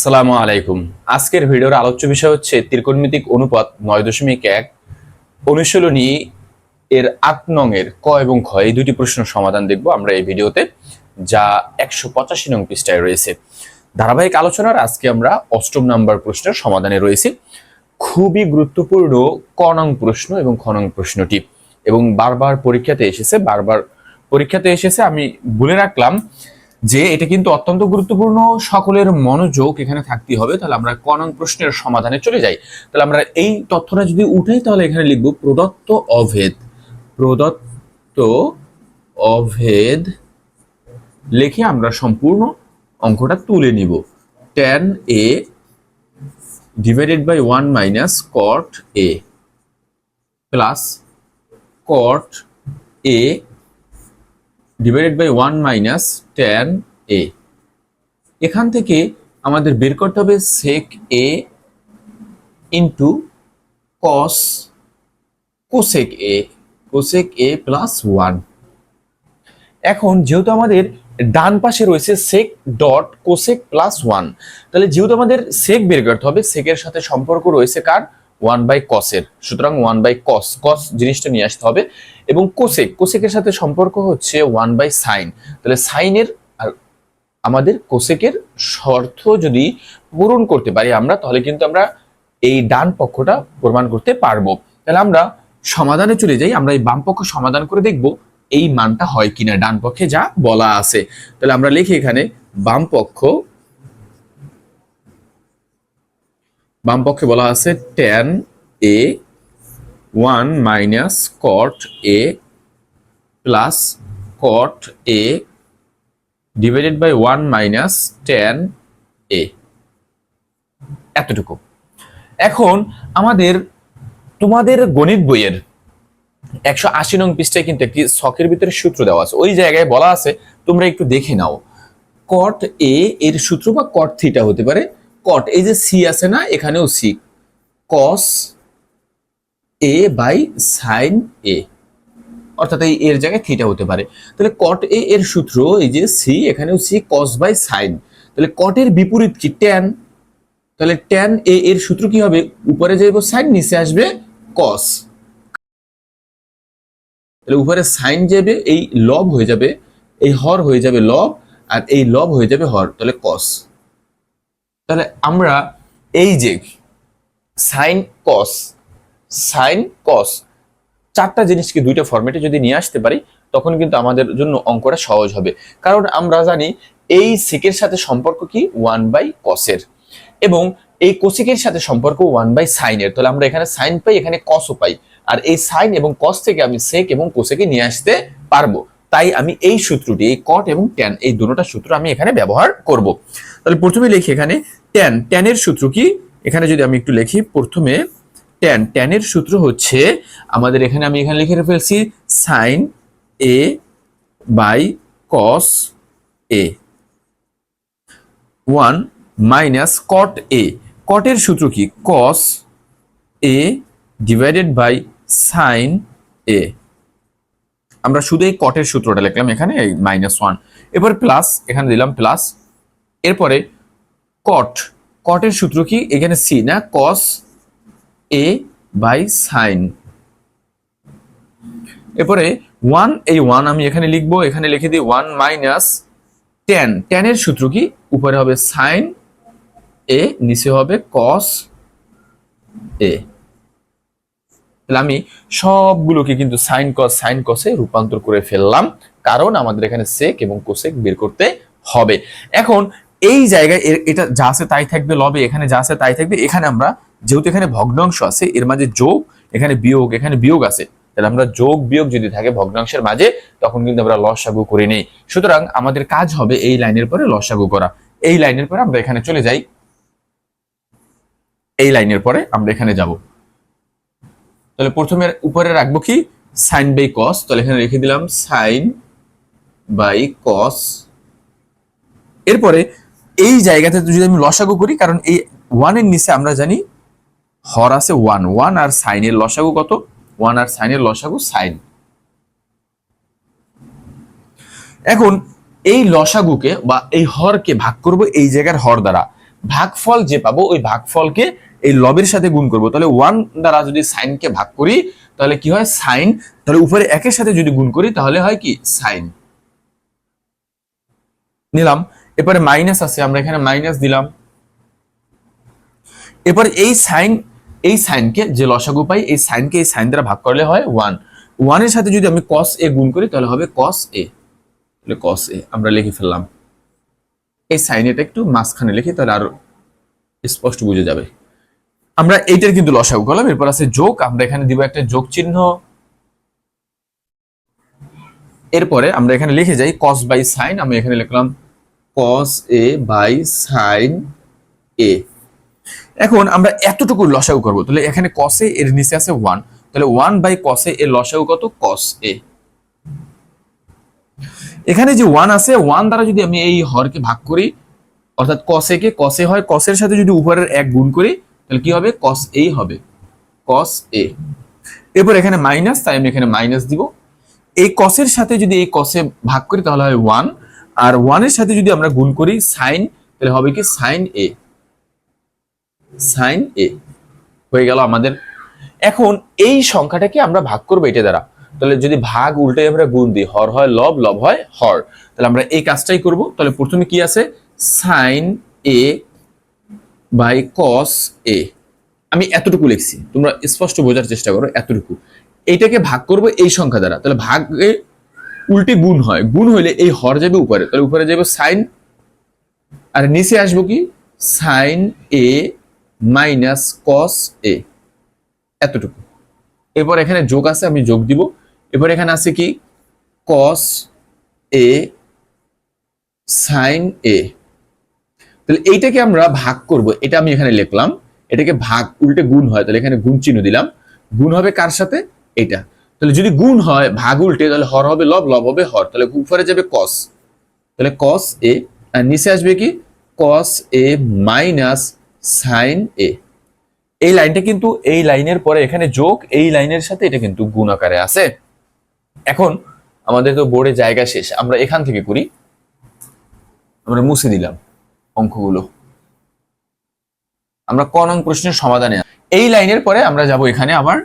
আসসালামু আলাইকুম। আজকের ভিডিওর আলোচ্য বিষয় হচ্ছে ত্রিকোণমিতিক অনুপাত নয় দশমিক এক। অনুশীলনী এর আট এর ক এবং খ এই দুটি প্রশ্নের সমাধান দেখব আমরা এই ভিডিওতে, যা একশো পঁচাশি নং পৃষ্ঠায় রয়েছে। ধারাবাহিক আলোচনার আজকে আমরা অষ্টম নাম্বার প্রশ্নের সমাধানে রয়েছে। খুবই গুরুত্বপূর্ণ ক নং প্রশ্ন এবং খ নং প্রশ্নটি, এবং বারবার পরীক্ষাতে এসেছে, বারবার পরীক্ষাতে এসেছে, আমি বলে রাখলাম যে এটা কিন্তু অত্যন্ত গুরুত্বপূর্ণ, সকলের মনোযোগ এখানে থাকতে হবে। তাহলে আমরা ক নং প্রশ্নের সমাধানে চলে যাই। তাহলে আমরা এই তথ্যটা যদি উঠাই, তাহলে এখানে লিখব প্রদত্ত অভেদ। প্রদত্ত অভেদ লিখে আমরা সম্পূর্ণ অঙ্কটা তুলে নিব। Tan A divided by one minus cot A plus cot A divided by one minus tan A এখান থেকে আমাদের বের করতে হবে sec A into cos cosec A cosec A plus one এখন যেহেতু আমাদের ডান পাশে রয়েছে sec dot cosec plus one তাহলে যেহেতু আমাদের সেক বের করতে হবে সেকের সাথে সম্পর্ক রয়েছে কার? ওয়ান বাই কসের সুতরাং ওয়ান বাই কস কস জিনিসটা নিয়ে আসতে হবে। এবং কোসেক কোসেকের সাথে সম্পর্ক হচ্ছে ওয়ান বাই সাইন তাহলে সাইনের আমাদের কোসেকের শর্ত যদি পূরণ করতে পারি আমরা, তাহলে কিন্তু আমরা এই ডান পক্ষটা প্রমাণ করতে পারব। তাহলে আমরা সমাধানে চলে যাই, আমরা এই বাম পক্ষ সমাধান করে দেখব এই মানটা হয় কিনা, ডান পক্ষে যা বলা আছে। তাহলে আমরা লিখি এখানে, বাম পক্ষ বাম পক্ষে বলা আছে tan A one minus cot A plus cot A divided by one minus tan A এতটুকু। এখন আমাদের, তোমাদের গণিত বইয়ের একশো আশি নং পৃষ্ঠায় কিন্তু একটি শখের ভিতরে সূত্র দেওয়া আছে। ওই জায়গায় বলা আছে, তোমরা একটু দেখে নাও। কট এ এর সূত্র বা কট থিটা হতে পারে কট এই যে সি আছে না, এখানেও C cos A by sine A অর্থাৎ এই এর জায়গায় থিটা হতে পারে। তাহলে কট এ এর সূত্র, এই যে সি এখানেও সি কস বাই সাইন তাহলে কটের বিপরীত কি? ট্যান তাহলে ট্যান এ এর সূত্র কি হবে? উপরে যাইব সাইন নিচে আসবে কস তাহলে উপরে সাইন যাবে, এই লব হয়ে যাবে, এই হর হয়ে যাবে লব আর এই লব হয়ে যাবে হর, তাহলে কস তাহলে আমরা এই যে সাইন কস সাইন কস চারটা জিনিসকে দুইটা ফরম্যাটে যদি নিয়ে আসতে পারি, তখন কিন্তু আমাদের জন্য অঙ্কটা সহজ হবে। কারণ আমরা জানি এই সেকের সাথে সম্পর্ক কি? ওয়ান বাই কসের এবং এই কোসিকের সাথে সম্পর্ক ওয়ান বাই সাইনের তাহলে আমরা এখানে সাইন পাই, এখানে কসও পাই। আর এই সাইন এবং কস থেকে আমি সেক এবং কোসেকে নিয়ে আসতে পারব। তাই আমি এই সূত্রটি, এই কট এবং ট্যান এই দুটোটা সূত্র আমি এখানে ব্যবহার করব। তাহলে প্রথমে লিখি এখানে ট্যান ট্যানের সূত্র কি? এখানে যদি আমি একটু লিখি, প্রথমে ট্যান ট্যানের সূত্র হচ্ছে আমাদের এখানে আমি এখানে লিখে ফেলছি sine A by cos A one minus cot A কটের সূত্র কি? Cos A divided by sine A আমরা শুধু এই কটের সূত্রটা লিখলাম এখানে মাইনাস ওয়ান এবার প্লাস এখানে দিলাম প্লাস এরপরে কট কটের সূত্র কি? এখানে সি না? কস এ বাই সাইন এরপরে ওয়ান এই ওয়ান আমি এখানে লিখব, এখানে লিখে দিই ওয়ান মাইনাস টেন টেনের সূত্র কি? উপরে হবে সাইন এ নিচে হবে কস এ আমি সবগুলোকে কিন্তু সাইন কস সাইন কসে রূপান্তর করে ফেললাম, কারণ আমাদের এখানে সেক এবং কোসেক বের করতে হবে। এখন এই জায়গায় এটা যা আছে তাই থাকবে, লবে এখানে যা আছে তাই থাকবে। এখানে আমরা যেহেতু এখানে ভগ্নাংশ আছে, এর মাঝে যোগ, এখানে বিয়োগ এখানে বিয়োগ আছে। তাহলে আমরা যোগ, বিয়োগ যদি থাকে ভগ্নাংশের মাঝে, তখন কিন্তু আমরা লসাগু করে নেই। সুতরাং আমাদের কাজ হবে এই লাইনের পরে লসাগু করা। এই লাইনের পরে আমরা এখানে চলে যাই। এই লাইনের পরে আমরা এখানে যাব। তাহলে প্রথমে উপরে রাখব কি? Sine by cos. তাহলে এখানে রেখে দিলাম সাইন বাই কস। এরপরে এই জায়গাতে যদি আমি লসাগু করি, কারণ এই ওয়ানের নিচে আমরা জানি হর আছে ওয়ান ওয়ান আর সাইনের লসাগু কত? ওয়ান আর সাইনের লসাগু সাইন এখন এই লসাগুকে বা এই হরকে ভাগ করব এই জায়গার হর দ্বারা। ভাগফল যে পাবো, ওই ভাগফলকে এই লবের সাথে গুণ করব। তাহলে ওয়ান দ্বারা যদি সাইনকে ভাগ করি, তাহলে কি হয়? সাইন তাহলে উপরে একের সাথে যদি গুণ করি, তাহলে হয় কি? সাইন নিলাম। এরপরে মাইনাস আছে, আমরা এখানে মাইনাস দিলাম। এরপর এই সাইন এই সাইনকে যে লসাগু পাই, এই সাইনকে এই সাইন দ্বারা ভাগ করলে হয় ওয়ান ওয়ানের সাথে যদি আমি কস এ গুণ করি, তাহলে হবে কস এ তাহলে কস এ আমরা লিখে ফেললাম। এই সাইন এটা একটু মাঝখানে লিখি তাহলে আরও স্পষ্ট বুঝে যাবে। আমরা এইটার কিন্তু লসাগু করলাম, এরপর আছে যোগ, আমরা এখানে দিব একটা যোগ চিহ্ন। এরপরে আমরা এখানে লিখে যাই কস বাই সাইন আমি এখানে লিখলাম কস এ বাই সাইন এ এখন আমরা এতটুকু লসাগু করব, তাহলে এখানে কসে এর নিচে আছে ওয়ান তাহলে ওয়ান বাই কসে এর লসাগু কত? কস এ এখানে যে ওয়ান আছে ওয়ান দ্বারা যদি আমি এই হরকে ভাগ করি, অর্থাৎ কসে কে কসে হয় কসের সাথে যদি উপরের এক গুণ করি, তাহলে কি হবে? কস এই হবে। কস এ এরপর এখানে মাইনাস তাই আমি এখানে মাইনাস দিব। এই কসের সাথে যদি এই কসে ভাগ করি, তাহলে হয় ওয়ান আর ওয়ানের সাথে যদি আমরা গুণ করি সাইন তাহলে হবে কি সাইন এ সাইন এ হয়ে গেল আমাদের। এখন এই সংখ্যাটাকে আমরা ভাগ করব এটা দ্বারা। তাহলে যদি ভাগ উল্টে আমরা গুণ দিই, হর হয়, লব লব হয়, হর। তাহলে আমরা এই কাজটাই করব। তাহলে প্রথমে কি আছে? সাইন এ বাই কস এ আমি এতটুকু লিখছি। তোমরা স্পষ্ট বোঝার চেষ্টা করো, এতটুকু। এইটাকে ভাগ করব এই সংখ্যা দ্বারা। তাহলে ভাগে উল্টে গুণ হয়। গুণ হইলে এই হর যাবে উপরে। তাহলে উপরে যাবে সাইন আর নিচে আসব কি? সাইন এ মাইনাস কস এ এতটুকু। এরপর এখানে যোগ আছে, আমি যোগ দিব। এরপর এখানে আছে কি? কস এ সাইন এ তাহলে এইটাকে আমরা ভাগ করব। এটা আমি এখানে লিখলাম। এটাকে ভাগ, উল্টে গুণ হয়। তাহলে এখানে গুণ চিহ্ন দিলাম। গুণ হবে কার সাথে? এটা। তাহলে যদি গুণ হয়, ভাগ উল্টে, তাহলে হর হবে লব লব হবে হর। তাহলে উপরে যাবে কস তাহলে কস এ আর নিচে আসবে কি? Cos A minus sine A এই লাইনটা কিন্তু এই লাইনের পরে এখানে যোগ, এই লাইনের সাথে এটা কিন্তু গুণ আকারে আছে। এখন আমাদের তো বোর্ডে জায়গা শেষ, আমরা এখান থেকে করি। আমরা মুছে দিলাম অঙ্কগুলো। আমরা ক নং প্রশ্নের সমাধানে এই লাইনের পরে আমরা যাব এখানে আবার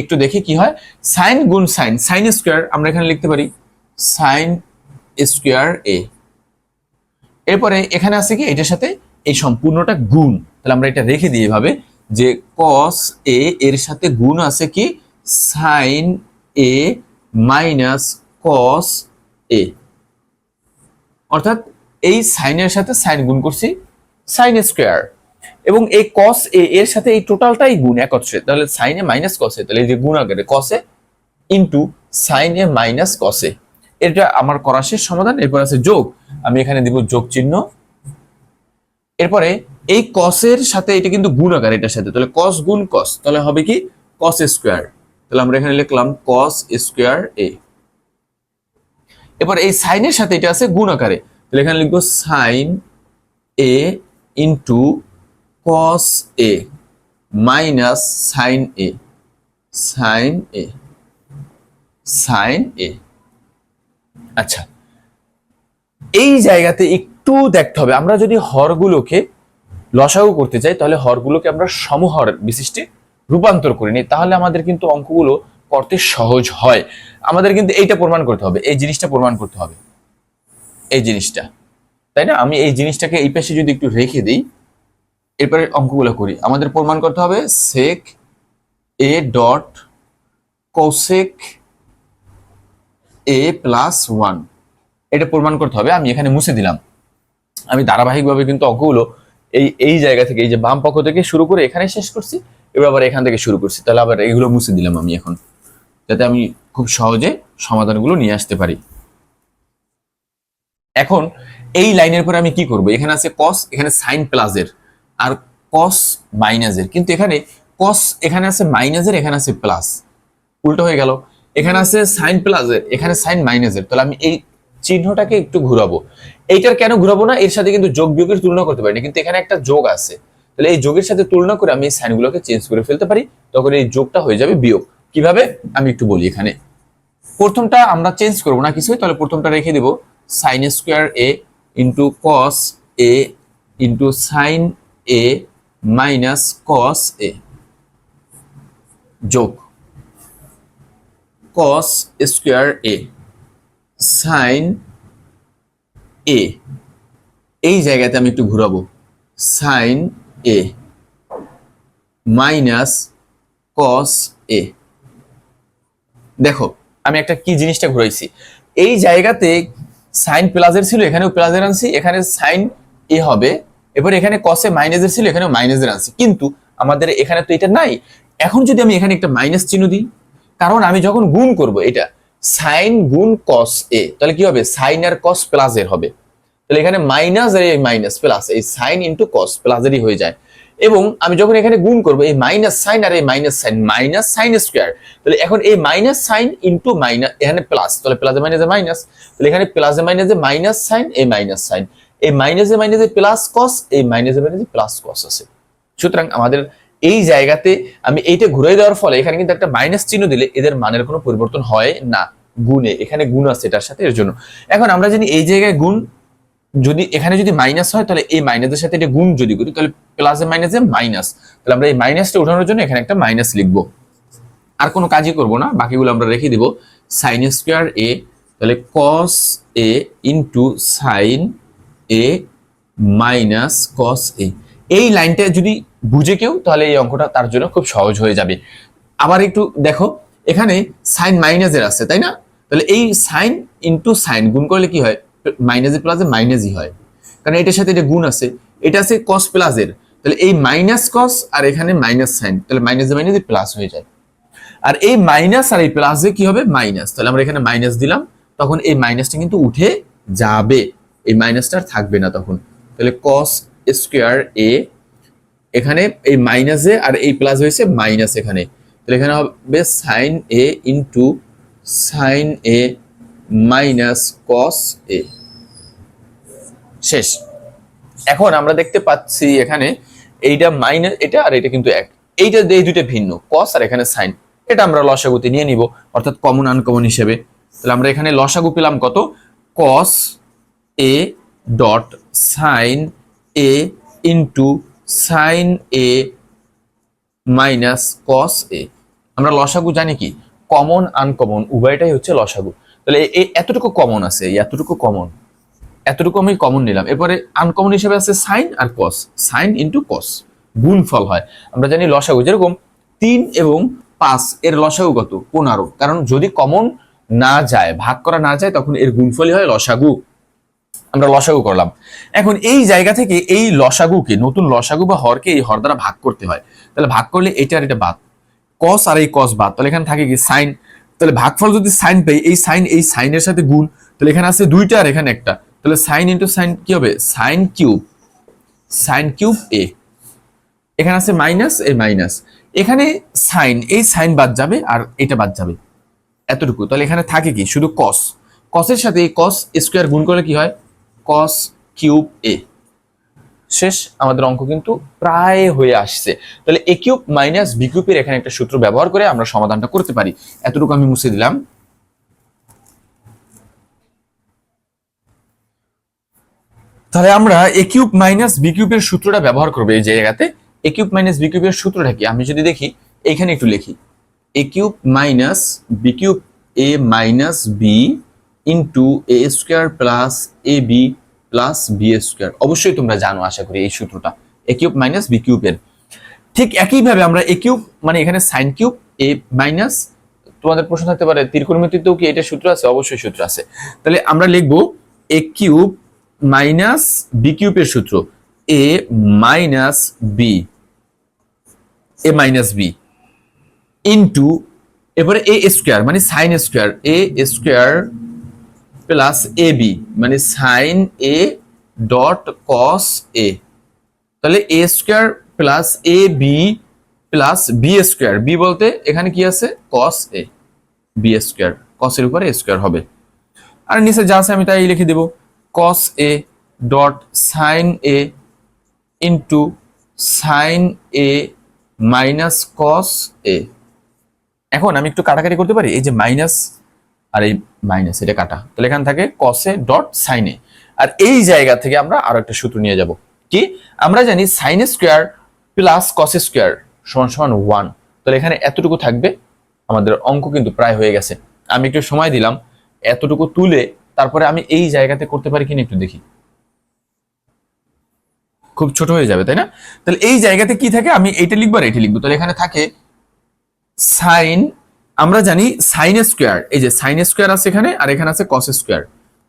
একটু দেখি কি হয়। সাইন গুণ সাইন সাইন স্কোয়ার আমরা এখানে লিখতে পারি। Sine square A. এরপরে এখানে আছে কি? এটার সাথে এই সম্পূর্ণটা গুণ। তাহলে আমরা এটা রেখে দিই এভাবে যে কস এ এর সাথে গুণ আছে কি? সাইন এ মাইনাস কস এ অর্থাৎ এই সাইনের সাথে সাইন গুণ করছি, সাইন স্কোয়ার। এবং এই কস এ এর সাথে এই টোটালটাই গুণ একত্রে, তাহলে সাইনে মাইনাস কসে তাহলে এই যে গুণ আকারে কসে ইন্টু এ মাইনাস কসে এটা আমার করা শেষ সমাধান, এরপর আছে যোগ। আমি এখানে দিব যোগ চিহ্ন। এরপরে এই কসের সাথে এটা কিন্তু গুণ আকার এটার সাথে, তাহলে কস গুণ কস তাহলে হবে কি? কস স্কোয়ার তাহলে আমরা এখানে লিখলাম কস স্কোয়ার এ এবার এই সাইনের সাথে এটা আছে গুণ আকারে। তাহলে এখানে লিখব sine A into cos A minus sine A sine A sine A আচ্ছা এই জায়গাতে একটু দেখতে হবে। আমরা যদি হরগুলোকে লসাগু করতে চাই, তাহলে হরগুলোকে আমরা সমহর বিশিষ্টে রূপান্তর করে নিই। তাহলে আমাদের কিন্তু অঙ্কগুলো করতে সহজ হয়। আমাদের কিন্তু এইটা প্রমাণ করতে হবে, এই জিনিসটা প্রমাণ করতে হবে। এই জিনিসটা, তাই না? আমি এই জিনিসটাকে এই পাশে যদি একটু রেখে দিই এরপরে অঙ্কগুলো করি। আমাদের প্রমাণ করতে হবে sec A dot cosec A plus one এটা প্রমাণ করতে হবে, আমি এখানে মুছে দিলাম। আমি ধারাবাহিকভাবে কিন্তু অঙ্কগুলো এই এই জায়গা থেকে, এই যে বাম পক্ষ থেকে শুরু করে এখানে শেষ করছি, এবার আবার এখান থেকে শুরু করছি। তাহলে আবার এগুলো মুছে দিলাম আমি এখন, যাতে আমি খুব সহজে সমাধানগুলো নিয়ে আসতে পারি। এখন এই লাইনের পরে আমি কি করব? এখানে আছে কস এখানে সাইন প্লাসের আর কস মাইনাসের কিন্তু এখানে কস এখানে আছে মাইনাসের এখানে আছে প্লাস উল্টো হয়ে গেল। এখানে আছে সাইন প্লাসের এখানে সাইন মাইনাসের তাহলে আমি এই চিহ্নটাকে একটু ঘুরাবো। এইটার কেন ঘুরাবো না? এর সাথে কিন্তু যোগ বিয়োগের তুলনা করতে পারি না কিন্তু এখানে একটা যোগ আছে। তাহলে এই যোগের সাথে তুলনা করে আমি এই সাইনগুলোকে চেঞ্জ করে ফেলতে পারি। তখন এই যোগটা হয়ে যাবে বিয়োগ। কীভাবে? আমি একটু বলি এখানে। প্রথমটা আমরা চেঞ্জ করব না কিছুই। তাহলে প্রথমটা রেখে দিব। Sine square A into cos A into sine A minus cos A যোগ cos square A sine A এই জায়গাতে আমি একটু ঘুরাবো। সাইন এ মাইনাস কস এ দেখো, আমি একটা কি জিনিসটা ঘুরাইছি? এই জায়গাতে সাইন প্লাসের ছিল, এখানেও প্লাসের আনছি, এখানে সাইন এ হবে। এবার এখানে কসে মাইনাসের ছিল, এখানেও মাইনাসের আনছি কিন্তু আমাদের এখানে তো এটা নাই। এখন যদি আমি এখানে একটা মাইনাস চিহ্ন দিই, কারণ আমি যখন গুণ করব এটা সাইন গুণ কস এ তাহলে কি হবে? সাইন আর কস প্লাসের হবে। তাহলে এখানে মাইনাস আর এই মাইনাস প্লাস এই সাইন ইন্টু কস প্লাসেরই হয়ে যায়। এবং আমি যখন এখানে গুণ করব, এই মাইনাস সাইন আর এই minus sine minus sine square তাহলে এখন এই মাইনাস সাইন ইন্টু মাইনাস এখানে প্লাস তাহলে প্লাসে মাইনাসে মাইনাস তাহলে এখানে প্লাসে মাইনাসে মাইনাস সাইন এই মাইনাস সাইন এই মাইনাসে মাইনাসে প্লাস কস এই মাইনাসে মাইনাসে প্লাস কস আছে। সুতরাং আমাদের এই জায়গাতে আমি এইটা ঘুরে দেওয়ার ফলে এখানে কিন্তু একটা মাইনাস চিহ্ন দিলে এদের মানের কোনো পরিবর্তন হয় না। গুণে, এখানে গুণ আছে এটার সাথে, এর জন্য। এখন আমরা জানি এই জায়গায় গুণ, যদি এখানে যদি মাইনাস হয়, তাহলে এই মাইনাসের সাথে এটা গুণ যদি করি, তাহলে প্লাসে মাইনাসে মাইনাস তাহলে আমরা এই মাইনাসটা উঠানোর জন্য এখানে একটা মাইনাস লিখব। আর কোনো কাজই করব না, বাকিগুলো আমরা রেখে দিব। সাইন স্কোয়ার এ তাহলে cos A into sine A minus cos A এই লাইনটা যদি বুঝে কেউ, তাহলে এই অঙ্কটা তার জন্য খুব সহজ হয়ে যাবে। আবার একটু দেখো, এখানে সাইন মাইনাসের আছে, তাই না? তাহলে এই সাইন ইন্টু সাইন গুণ করলে কি হয়? মাইনাসের প্লাসে মাইনাসই হয়। কারণ এটার সাথে এটা গুণ আছে। এটা আছে কস প্লাসের তাহলে এই মাইনাস কস আর এখানে মাইনাস সাইন তাহলে মাইনাসে মাইনাসে প্লাস হয়ে যায়। আর এই মাইনাস আর এই প্লাসে কি হবে? মাইনাস তাহলে আমরা এখানে মাইনাস দিলাম, তখন এই মাইনাসটা কিন্তু উঠে যাবে। এই মাইনাসটা আর থাকবে না তখন। তাহলে কস স্কোয়ার এ এখানে এই মাইনাসে আর এই প্লাস হয়েছে মাইনাস এখানে। তাহলে এখানে হবে sine A into sine A minus cos A শেষ। এখন আমরা দেখতে পাচ্ছি এখানে এইটা মাইনাস এটা আর এটা কিন্তু এক। এইটা এই দুইটা ভিন্ন কস আর এখানে সাইন এটা আমরা লসাগুতে নিয়ে নিব, অর্থাৎ কমন আনকমন হিসেবে। তাহলে আমরা এখানে লসাগু পেলাম কত? Cos A dot sine A into sine A minus cos A আমরা লসাগু জানি কি? কমন আনকমন উভয়টাই হচ্ছে লসাগু। তাহলে এতটুকু কমন আছে এতটুকু কমন এতটুকু আমি কমন নিলাম। এরপরে আনকমন হিসেবে আছে সাইন আর কস সাইন ইন্টু কস গুণফল হয়। আমরা জানি লসাগু যেরকম, তিন এবং পাঁচ, এর লসাগু কত? পনেরো। কারণ যদি কমন না যায়, ভাগ করা না যায়, তখন এর গুণফলই হয় লসাগু। আমরা লসাগু করলাম। এখন এই জায়গা থেকে এই লসাগুকে, নতুন লসাগু বা হরকে এই হর দ্বারা ভাগ করতে হয়। তাহলে ভাগ করলে এটা আর এটা বাদ। কস আর এই কস বাদ। তাহলে এখানে থাকে কি সাইন তাহলে ভাগফল যদি সাইন পাই, এই সাইন এই সাইনের সাথে গুণ, তাহলে এখানে আছে দুইটা আর এখানে একটা। তাহলে সাইন ইন্টু সাইন কি হবে? Sine cube sine cube A এখানে আছে মাইনাস এ মাইনাস এখানে সাইন এই সাইন বাদ যাবে আর এটা বাদ যাবে। এতটুকু। তাহলে এখানে থাকে কি? শুধু কস কসের সাথে এই কস স্কোয়ার গুণ করলে কি হয়? কস কিউব এ শেষ, আমাদের অঙ্ক কিন্তু প্রায় হয়ে আসছে। তাহলে এ কিউব মাইনাস বি কিউবের এখানে একটা সূত্র ব্যবহার করে আমরা সমাধানটা করতে পারি। এতটুকু আমি মুছে দিলাম। তাহলে আমরা এ কিউব মাইনাস বি কিউবের সূত্রটা ব্যবহার করব এই জায়গাতে। এ কিউব মাইনাস বি কিউবের সূত্রটা কি? আমি যদি দেখি এখানে একটু লিখি। A cube minus B cube A minus B into A square plus A B plus B square অবশ্যই তোমরা জানো, আশা করি, এই সূত্রটা। এ কিউব মাইনাস বি কিউবের ঠিক একইভাবে আমরা এ কিউব মানে এখানে সাইন কিউব এ মাইনাস তোমাদের প্রশ্ন থাকতে পারে, ত্রিকোণমিতিতেও কি এটা সূত্র আছে? অবশ্যই সূত্র আছে। তাহলে আমরা লিখব এ কিউব মাইনাস বি কিউবের সূত্র। A minus B A minus B into এরপরে এ স্কোয়ার মানে sine square A square plus A B মানে sine A dot cos A তাহলে A square plus A B plus B square B বলতে এখানে কি আছে? কস এ বি স্কোয়ার কসের উপরে এ square হবে। আর নিচে যা আছে আমি তাই লিখে দেব। Cos A dot sine A into sine A minus cos A এখন আমি একটু কাটাকাটি করতে পারি? এই যে মাইনাস আর এই মাইনাস এটা কাটা। তাহলে এখানে থাকে কসে ডট সাইনে আর এই জায়গা থেকে আমরা আরও একটা সূত্র নিয়ে যাব। কি? আমরা জানি sine square plus cos square সমান সমান ওয়ান তাহলে এখানে এতটুকু থাকবে, আমাদের অঙ্ক কিন্তু প্রায় হয়ে গেছে। আমি একটু সময় দিলাম, এতটুকু তুলে তারপরে আমি এই জায়গাতে করতে পারি কিনা একটু দেখি। খুব ছোট হয়ে যাবে, তাই না? তাহলে এই জায়গাতে কি থাকে? আমি এইটা লিখব আর এইটা লিখব। তাহলে এখানে থাকে সাইন আমরা জানি সাইন স্কোয়ার এই যে সাইন স্কোয়ার আছে এখানে আর এখানে আছে কস স্কোয়ার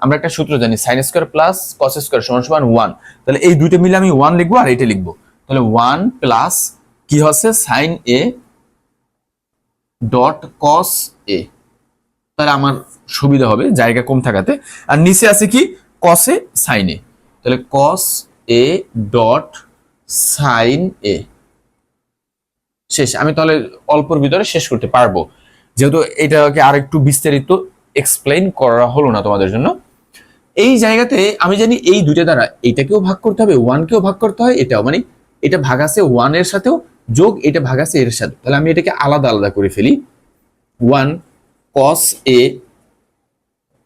আমরা একটা সূত্র জানি sine square plus cos square সমান সমান ওয়ান তাহলে এই দুইটা মিলে আমি ওয়ান লিখব আর এইটা লিখব। তাহলে ওয়ান প্লাস কি হচ্ছে? Sign A dot cos A তাহলে আমার সুবিধা হবে, জায়গা কম থাকাতে। আর নিচে আছে কি? কসে সাইন এ তাহলে কস এ ডট সাইন এ শেষ, আমি তাহলে অল্পর ভিতরে শেষ করতে পারব। যেহেতু এটাকে আর একটু বিস্তারিত এক্সপ্লেন করা হলো না তোমাদের জন্য, এই জায়গাতে আমি জানি এই দুইটা দ্বারা এইটাকেও ভাগ করতে হবে ওয়ানকেও ভাগ করতে হয়, এটাও মানে এটা ভাগ আছে ওয়ানের সাথেও, যোগ এটা ভাগ আছে এর সাথে। তাহলে আমি এটাকে আলাদা আলাদা করে ফেলি। One cos A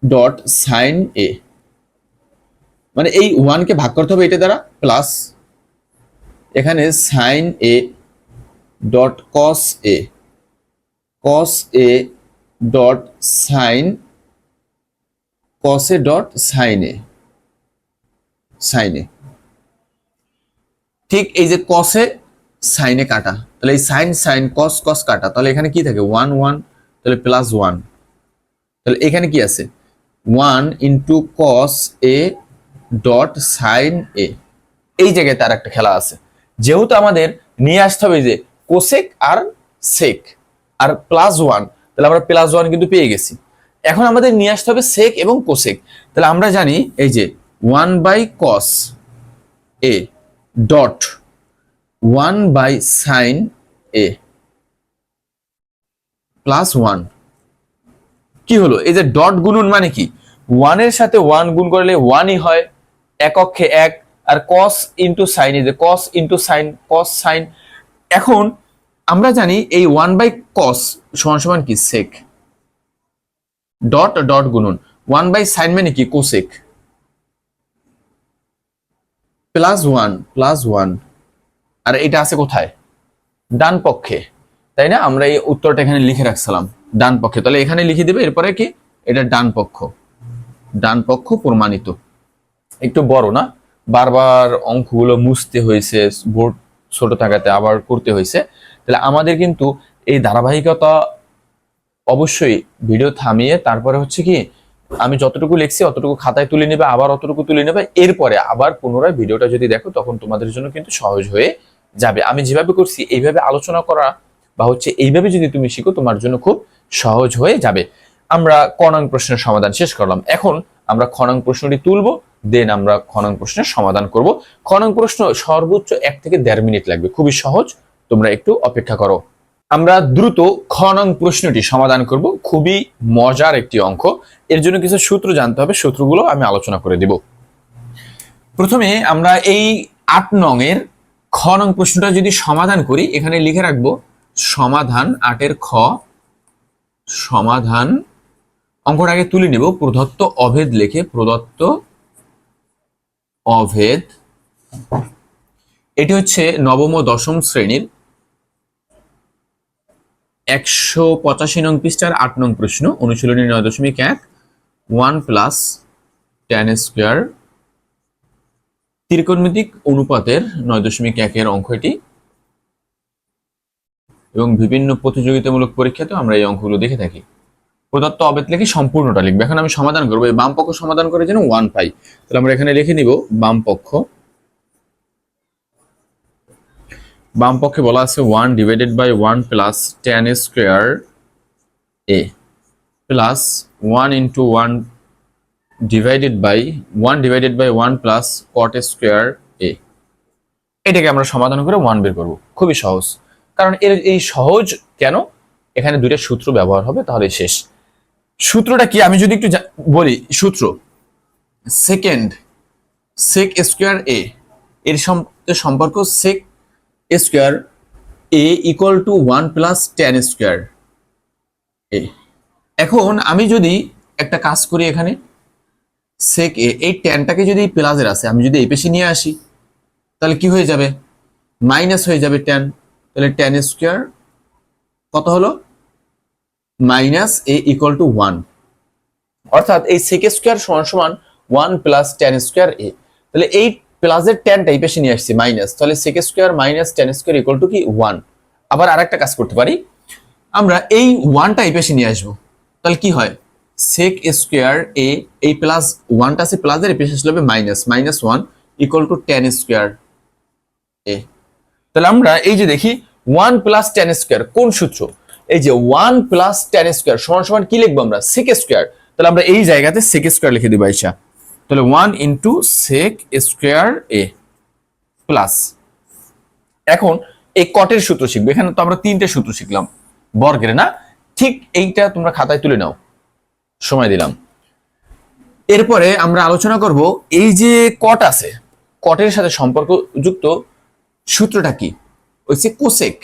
dot sine A মানে এই ওয়ানকে ভাগ করতে হবে এটা দ্বারা প্লাস এখানে sine A dot cos A cos A dot sine cos dot sine sine ঠিক এই যে কসে সাইনে কাটা। তাহলে এই সাইন সাইন কস কস কাটা। তাহলে এখানে কি থাকে? ওয়ান ওয়ান তাহলে প্লাস ওয়ান তাহলে এখানে কি আছে? One into cos A dot sine A এই জায়গায় তার একটা খেলা আছে। যেহেতু আমাদের নিয়ে আসতে হবে যে কোসেক আর সেক আর প্লাস ওয়ান তাহলে আমরা প্লাস ওয়ান কিন্তু পেয়ে গেছি। এখন আমাদের নিয়ে আসতে হবে সেক এবং কোসেক তাহলে আমরা জানি এই যে one by cos A dot one by sine A plus one কি হলো? এই যে ডট গুণন মানে কি? ওয়ানের সাথে ওয়ান গুণ করলে ওয়ানই হয়, এক অক্ষে এক, আর কস ইন্টু সাইন এই যে cos into sine cos sine এখন আমরা জানি এই ওয়ান বাই কস সমান সমান কি? সেক ডট ডট গুণন। ওয়ান বাই সাইন মানে কি? Cosec plus one plus one আর এটা আছে কোথায়? ডান পক্ষে। তাই না? আমরা এই উত্তরটা এখানে লিখে রাখছিলাম। ডান পক্ষে। তাহলে এখানে লিখে দেবে, এরপরে কি? এটা ডান পক্ষ। ডান পক্ষ প্রমাণিত। একটু বড় না? বারবার অঙ্কগুলো মুছতে হয়েছে, বোর্ড ছোট থাকাতে আবার করতে হয়েছে। তাহলে আমাদের কিন্তু এই ধারাবাহিকতা অবশ্যই ভিডিও থামিয়ে তারপরে হচ্ছে কি, আমি যতটুকু লিখছি অতটুকু খাতায় তুলে নেবে, আবার অতটুকু তুলে নেবে, এরপরে আবার পুনরায় ভিডিওটা যদি দেখো তখন তোমাদের জন্য কিন্তু সহজ হয়ে যাবে। আমি যেভাবে করছি এইভাবে আলোচনা করা বা হচ্ছে এইভাবে যদি তুমি শিখো তোমার জন্য খুব সহজ হয়ে যাবে। আমরা কনাং প্রশ্নের সমাধান শেষ করলাম। এখন আমরা খনাং প্রশ্নটি তুলবো দেন আমরা খনাং প্রশ্নের সমাধান করব। খনাং প্রশ্ন সর্বোচ্চ এক থেকে দেড় মিনিট লাগবে, খুবই সহজ। তোমরা একটু অপেক্ষা করো। আমরা দ্রুত খ নং প্রশ্নটি সমাধান করব। খুবই মজার একটি অঙ্ক। এর জন্য কিছু সূত্র জানতে হবে। সূত্রগুলো আমি আলোচনা করে দিব। প্রথমে আমরা এই আট নং এর খ নং প্রশ্নটা যদি সমাধান করি, এখানে লিখে রাখব, সমাধান আটের খ, সমাধান অঙ্কটা আগে তুলে নেব। প্রদত্ত অভেদ লিখে, প্রদত্ত অভেদ। এটি হচ্ছে নবম ও দশম শ্রেণির একশো পঁচাশি নং পৃষ্ঠার আট নং প্রশ্ন, অনুশীলনী নয় দশমিক এক ওয়ান প্লাস টেন স্কোয়ার ত্রিকোণমিতিক অনুপাতের নয় দশমিক একের অঙ্ক এটি। এবং বিভিন্ন প্রতিযোগিতামূলক পরীক্ষাতেও আমরা এই অঙ্কগুলো দেখে থাকি। প্রদত্ত অবেদ লিখে সম্পূর্ণটা লিখবে। এখন আমি সমাধান করব। এই বাম পক্ষ সমাধান করে যেন ওয়ান পাই। তাহলে আমরা এখানে লিখে নিব বাম পক্ষ বাম পক্ষে বলা আছে one divided by one plus tan square A plus one into one divided by one divided by one plus cot square A এটাকে আমরা সমাধান করে ওয়ান বের করব। খুবই সহজ। কারণ এর এই সহজ কেন? এখানে দুইটা সূত্র ব্যবহার হবে, তাহলে শেষ। সূত্রটা কি? আমি যদি একটু বলি, সূত্র। সেকেন্ড সেক স্কোয়ার এ এর সম্পর্ক sec square A equal to one plus tan square A. এখন আমি যদি একটা কাজ করি এখানে সেক এ, এই টেনটাকে যদি প্লাসের আছে, আমি যদি এই পেশে নিয়ে আসি, তাহলে কি হয়ে যাবে? মাইনাস হয়ে যাবে টেন তাহলে টেন স্কোয়ার কত হলো? Minus A equal to one অর্থাৎ এই সেক স্কোয়ার সমান সমান one plus tan square A. তাহলে এই প্লাসের টেনটা এই পাশে নিয়ে আসছি মাইনাস তাহলে sec square minus tan square equal to কি? ওয়ান আবার আরেকটা কাজ করতে পারি। আমরা এই ওয়ানটা এই নিয়ে আসব। তাহলে কি হয়? সেক স্কোয়ার এ এই প্লাস ওয়ানটা আছে প্লাসের এই হবে minus minus one equal to tan square A. তাহলে আমরা এই যে দেখি ওয়ান প্লাস টেন স্কোয়ার কোন সূত্র? এই যে ওয়ান প্লাস টেন স্কোয়ার সমান সমান কি লিখব আমরা? সেক স্কোয়ার তাহলে আমরা এই জায়গাতে সেক স্কোয়ার লিখে দিব আইসা তাহলে one into sec square A plus এখন এই কটের সূত্র শিখবে। এখানে তো আমরা তিনটে সূত্র শিখলাম। বর্গের, না? ঠিক এইটা তোমরা খাতায় তুলে নাও। সময় দিলাম। এরপরে আমরা আলোচনা করব এই যে কট আছে কটের সাথে সম্পর্কযুক্ত সূত্রটা কি? হচ্ছে কোসেক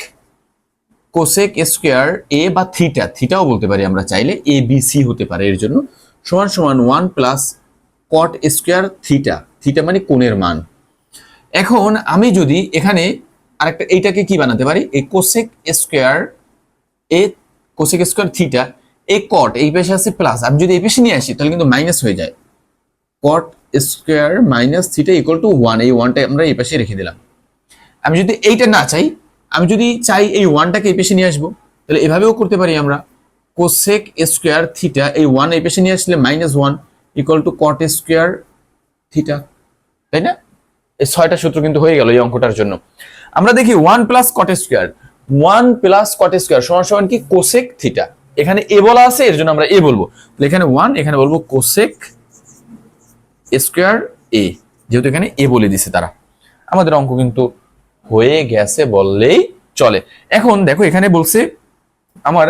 কোসেক স্কোয়ার এ বা থিটা থিটাও বলতে পারি আমরা চাইলে। এ বি সি হতে পারে এর জন্য। সমান সমান one plus cot square theta theta মানে কোণের মান। এখন আমি যদি এখানে আরেকটা, এইটাকে কি বানাতে পারি? এই cosec square A cosec square theta A cot এই পাশে আছে প্লাস আমি যদি এই পাশে নিয়ে আসি, তাহলে কিন্তু মাইনাস হয়ে যায়। Cot square minus theta equal to one এই ওয়ানটা আমরা এই পাশে রেখে দিলাম। আমি যদি এইটা না চাই, আমি যদি চাই এই ওয়ানটাকে এই পেশে নিয়ে আসব, তাহলে এভাবেও করতে পারি আমরা। কোসেক স্কোয়ার থিটা এই ওয়ান এই পেশে নিয়ে আসলে minus one equal to cot square theta তাই না? এই ছয়টা সূত্র কিন্তু হয়ে গেল এই অঙ্কটার জন্য। আমরা দেখি one plus cot square one plus cot square সমান সমান কি? কোসেক থিটা এখানে এ বলা আছে, এর জন্য আমরা এ বলব। এখানে ওয়ান এখানে বলব কোসেক স্কোয়ার এ যেহেতু এখানে এ বলে দিছে তারা। আমাদের অঙ্ক কিন্তু হয়ে গেছে বললেই চলে। এখন দেখো এখানে বলছে, আমার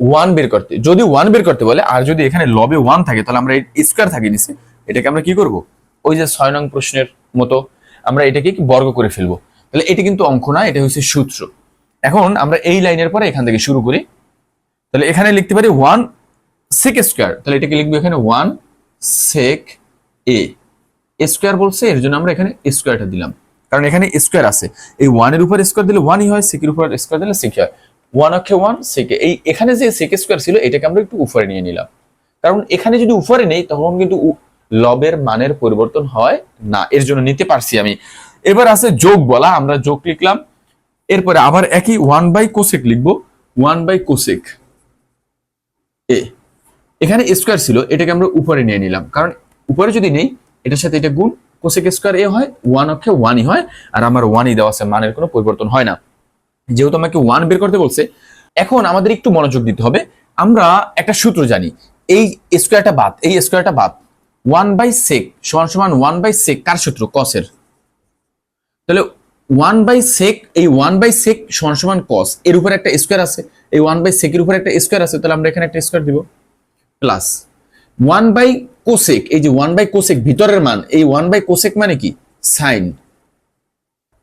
ওয়ান বের করতে, যদি ওয়ান বের করতে বলে, আর যদি এখানে লবে ওয়ান থাকে, তাহলে আমরা স্কোয়ার থাকে নিচে এটাকে আমরা কি করব? ওই যে ছয় নং প্রশ্নের মতো আমরা এটাকে বর্গ করে ফেলব। তাহলে এটা কিন্তু অঙ্ক না, এটা হচ্ছে সূত্র। এখন আমরা এই লাইনের পরে এখান থেকে শুরু করি। তাহলে এখানে লিখতে পারি ওয়ান সেক স্কোয়ার তাহলে এটাকে লিখব এখানে ওয়ান সেক এ স্কোয়ার বলছে, এর জন্য আমরা এখানে স্কোয়ারটা দিলাম। কারণ এখানে স্কোয়ার আছে। এই ওয়ানের উপর স্কোয়ার দিলে ওয়ানই হয় সেকের উপর স্কোয়ার দিলে সেক হয়। ওয়ান অক্ষে ওয়ান সেকে এই এখানে যে সেকে স্কোয়ার ছিল, এটাকে আমরা একটু উপরে নিয়ে নিলাম। কারণ এখানে যদি উপরে নেই, তখন কিন্তু লবের মানের পরিবর্তন হয় না। এর জন্য নিতে পারছি আমি। এবার আছে যোগ বলা, আমরা যোগ লিখলাম। এরপরে আবার একই ওয়ান বাই কোসেক লিখব। One by cosec A. এখানে স্কোয়ার ছিল, এটাকে আমরা উপরে নিয়ে নিলাম। কারণ উপরে যদি নেই, এটার সাথে এটা গুণ। কোসেক স্কোয়ার এ হয়, ওয়ান অক্ষে ওয়ানই হয়, আর আমার ওয়ানই দেওয়া আছে, মানের কোনো পরিবর্তন হয় না। যেহেতু আমাকে ওয়ান বের করতে বলছে, এখন আমাদের একটু মনোযোগ দিতে হবে। আমরা একটা সূত্র জানি। এই স্কোয়ারটা বাদ, এই স্কোয়ারটা বাদ। ওয়ান বাই সেক সমান সমান ওয়ান বাই সেক কার সূত্র? কসের তাহলে ওয়ান বাই সেক এই ওয়ান বাই সেক সমান সমান কস এর উপরে একটা স্কোয়ার আছে। এই ওয়ান বাই সেকের উপরে একটা স্কোয়ার আছে, তাহলে আমরা এখানে একটা স্কোয়ার দিব। প্লাস ওয়ান বাই কোসেক এই যে ওয়ান বাই কোসেক ভিতরের মান, এই ওয়ান বাই কোসেক মানে কি? সাইন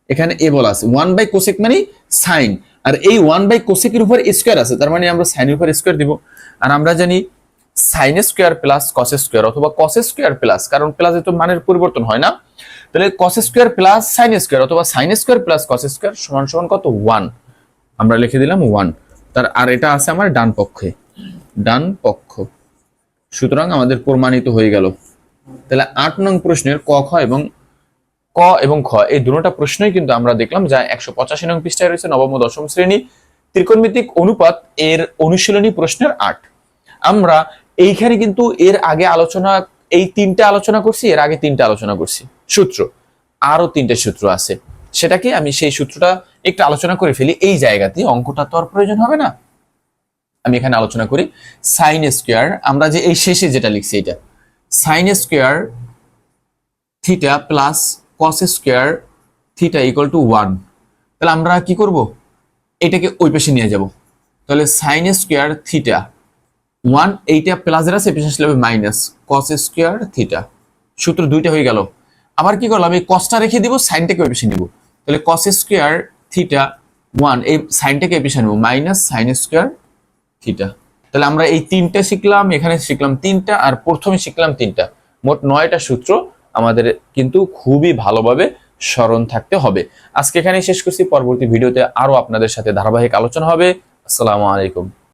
এখানে এ বলা আছে। ওয়ান বাই কোসেক মানে সাইন। আর এই ওয়ান বাই কোসেকের উপর স্কোয়ার আছে, তার মানে আমরা সাইনের উপর স্কোয়ার দিব। আর আমরা জানি sine square plus cos square অথবা কস স্কোয়ার প্লাস কারণ প্লাসে তো মানের পরিবর্তন হয় না। তাহলে cos square plus sine square অথবা sine square plus cos square সমান সমান কত? ওয়ান আমরা লিখে দিলাম ওয়ান তার আর এটা আছে আমার ডান পক্ষে। ডান পক্ষ। সুতরাং আমাদের প্রমাণিত হয়ে গেল। তাহলে আট নং প্রশ্নের ক, খ এবং ক এবং খ, এই দুটোটা প্রশ্নই কিন্তু আমরা দেখলাম, যা একশো পঁচাশি নং পৃষ্ঠায় রয়েছে, নবম দশম শ্রেণি। ত্রিকোণমিতিক অনুপাত এর অনুশীলনী প্রশ্নের আট। আমরা এইখানে কিন্তু এর আগে আলোচনা, এই তিনটা আলোচনা করছি, এর আগে তিনটা আলোচনা করছি। সূত্র আরও তিনটে সূত্র আছে। সেটাকে আমি সেই সূত্রটা একটু আলোচনা করে ফেলি, এই জায়গাতে অঙ্কটা তো আর প্রয়োজন হবে না। আমি এখানে আলোচনা করি। সাইন স্কোয়ার আমরা যে এই শেষে যেটা লিখছি এটা sine square theta plus cos square theta equal to one তাহলে আমরা কি করব? এটাকে ওই পাশে নিয়ে যাব। তাহলে সাইন স্কোয়ার থিটা ওয়ান এইটা প্লাসের আছে পেছনে আসলে মাইনাস কস স্কোয়ার থিটা সূত্র দুইটা হয়ে গেল। আবার কি করলাম? এই কসটা রেখে দিব সাইনটাকে ওই পাশে নিব। তাহলে কস স্কোয়ার থিটা ওয়ান এই সাইনটাকে এই পাশে নেব মাইনাস সাইন স্কোয়ার থিটা তাহলে আমরা এই তিনটা শিখলাম, এখানে শিখলাম তিনটা, আর প্রথমে শিখলাম তিনটা। মোট নয়টা সূত্র আমাদের কিন্তু খুবই ভালোভাবে স্মরণ থাকতে হবে। আজকে এখানে শেষ করছি। পরবর্তী ভিডিওতে আরও আপনাদের সাথে ধারাবাহিক আলোচনা হবে। আসসালামু আলাইকুম।